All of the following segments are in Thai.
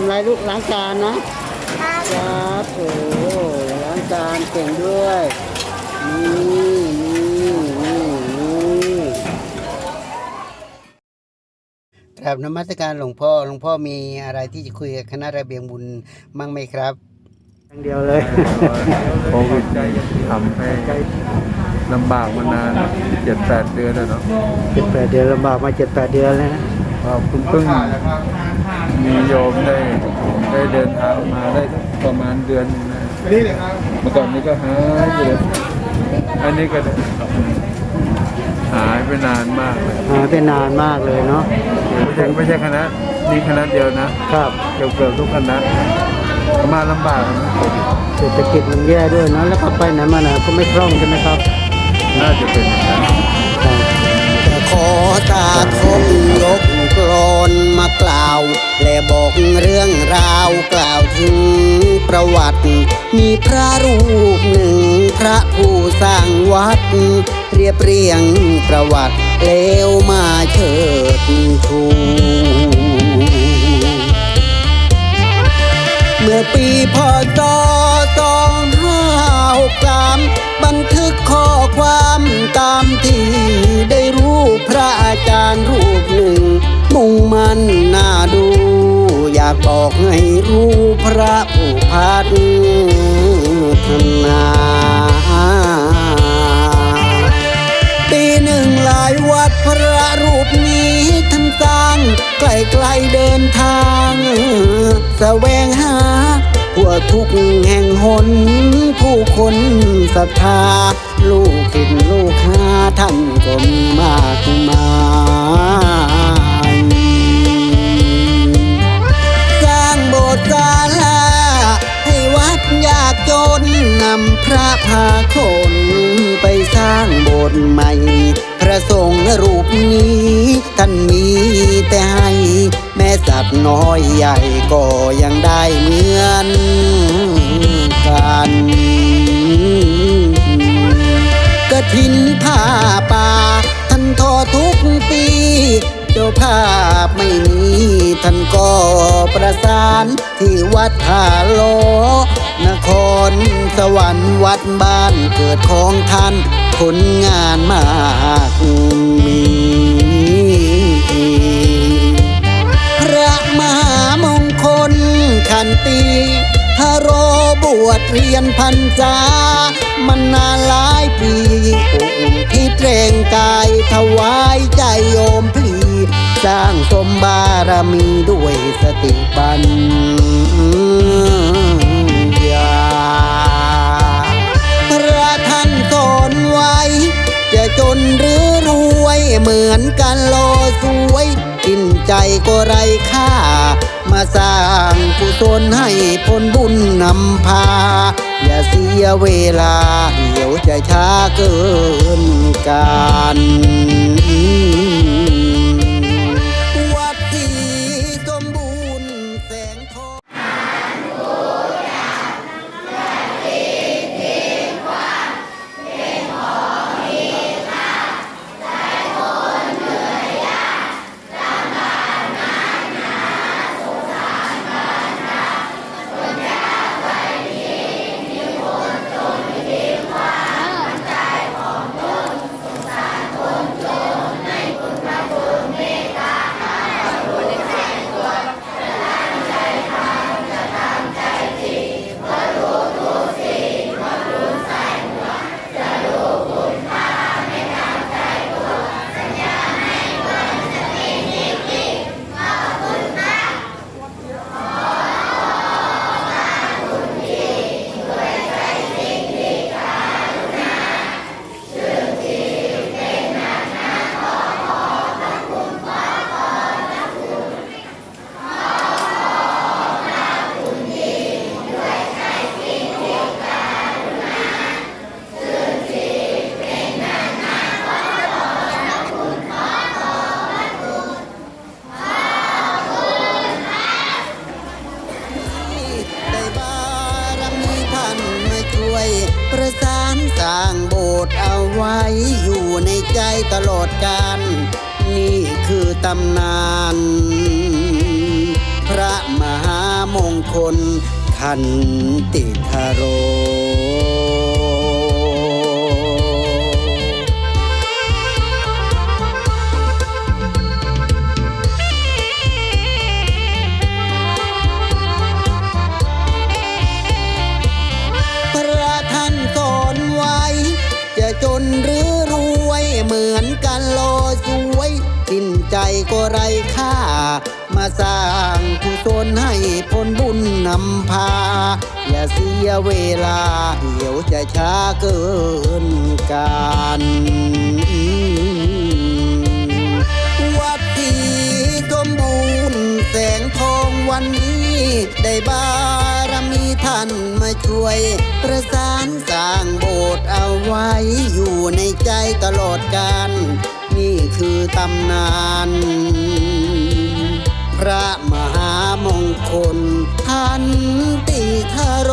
ำไรลูกล้างจานนะครับครับโอ้ล้างจานเก่งด้วยนี่นี่นี่นี่กราบนมัสการหลวงพ่อหลวงพ่อมีอะไรที่จะคุยกับคณะระเบียงบุญมั่งไหมครับอย่างเดียวเลยโควิดทำให้ลำบากมานานเจ็ดแปดเดือนแล้วเนาะเจ็ดแปดเดือนลำบากมาเจ็ดแปดเดือนแล้วนะก็เพิ่งเพิ่ง มีโยมได้ได้เดินทางมาได้ประมาณเดือนหนึงนะเมื่อก่อนนี้ก็หายไปเลยอันนี้ก็หายไปนานมากเลยหายไปนานมากเลยเนาะไม่ใช่ไม่ใช่คณะนี้คณะเดียวนะครับเกือบเกือบทุกคณะมาลำบากนะเศรษฐกิจมันแย่ด้วยเนาะแล้วก็ไปไหนมาไหนก็ไม่คล่องใช่ไหมครับ น่าจะเป็นอย่างนั้นขอตาทงยก กรอนมากล่าว และบอกเรื่องราวกล่าวถึงประวัติ มีพระรูปหนึ่งพระผู้สร้างวัด เรียบเรียงประวัติแล้วมาเชิดชูเมื่อปีพศสองห้าหกสามบันทึกข้อความตามที่ บอกให้รู้พระผู้พัฒนาปีหนึ่งหลายวัดพระรูปนี้ท่านสร้างไกลไกลๆเดินทางแสวงหาทั่วทุกแห่งหน ผู้คนศรัทธา ลูกศิษย์ลูกหาท่านก็มีมากมาย ระพาคนไปสร้างโบสถ์ใหม่ พระสงฆ์รูปนี้ ท่านมีแต่ให้ แม่สัตว์น้อยใหญ่ก็ยังได้เหมือนกันกระถินผ้า ภาพไม่มีท่านก็ประสานที่วัดท่าโลนครสวรรค์วัดบ้านเกิดของท่านผลงานมากมีพระมหามงคลขันตีฮาโรบวชเรียนพรรษามันนานหลายปี มีด้วยสติปัญญาพระท่านสอนไว้ จะจนหรือรวยเหมือนกันโลสวยกินใจก็ไรค่า มาสร้างกุศลให้ผลบุญนำพา อย่าเสียเวลาเดี๋ยวจะช้าเกินการ ตำนาน พระมหามงคลขันติธาโร สร้างกุศลให้ผลบุญนำพา อย่าเสียเวลา เดี๋ยวจะช้าเกินการวัดที่สมบูรณ์แสงทองวันนี้ได้บารมีท่านมาช่วย ประสานสร้างโบสถ์เอาไว้อยู่ในใจตลอดกาลนี่คือตำนาน พระมหามงคลทันติทโร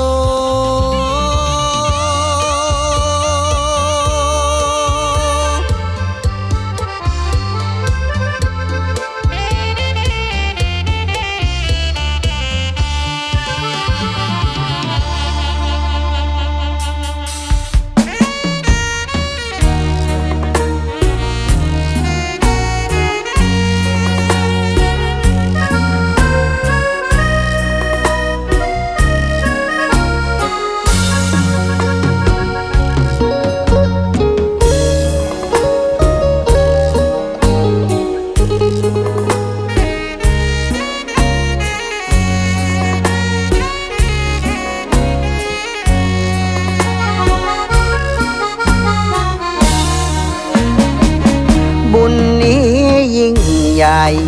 ใหญ่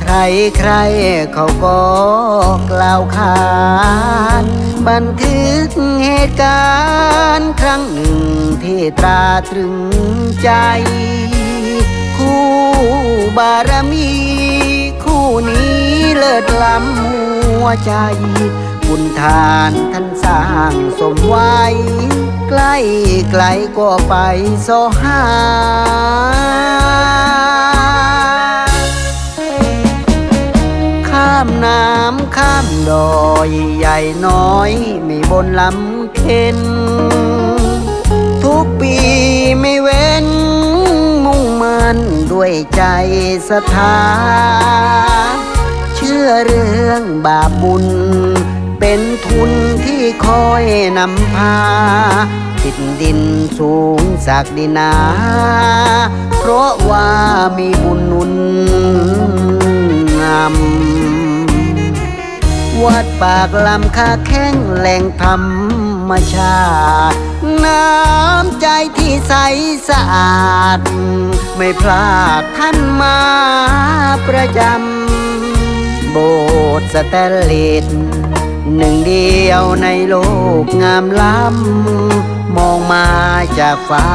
ใครใครเขาก็กล่าวขานบันทึกเหตุการณ์ครั้งหนึ่งที่ตราตรึงใจ คู่บารมี คู่นี้เลิศล้ำหัวใจบุญทานท่านสร้างสมไว้ ใกล้ไกลก็ไปโซหา น้ำข้ามดอยใหญ่น้อยไม่บนลำเค็น ทุกปีไม่เว้น มุ่งมันด้วยใจศรัทธา เชื่อเรื่องบาปบุญ เป็นทุนที่คอยนำพา ติดดินสูงสักดินา เพราะว่ามีบุญนุนนำ วัดปากลำคาแข้งแหล่งธรรมชาติ น้ำใจที่ใสสะอาด ไม่พลาดท่านมาประจำ โบสถ์สแตนเลสหนึ่งเดียวในโลกงามล้ำ มองมาจากฟ้า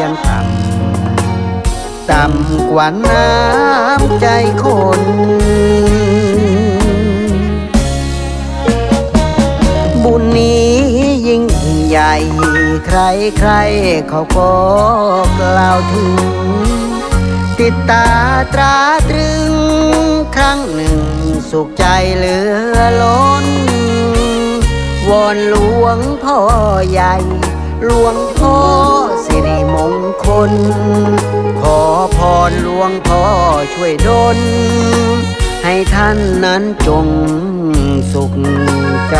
ยังต่ำ ต่ำกว่าน้ำใจคน ใครใครเขาก็กล่าวถึง ติดตาตราตรึง ครั้งหนึ่งสุขใจเหลือล้น วอนหลวงพ่อใหญ่ หลวงพ่อสิริมงคล ขอพรหลวงพ่อช่วยดลให้ท่านนั้นจงสุขใจ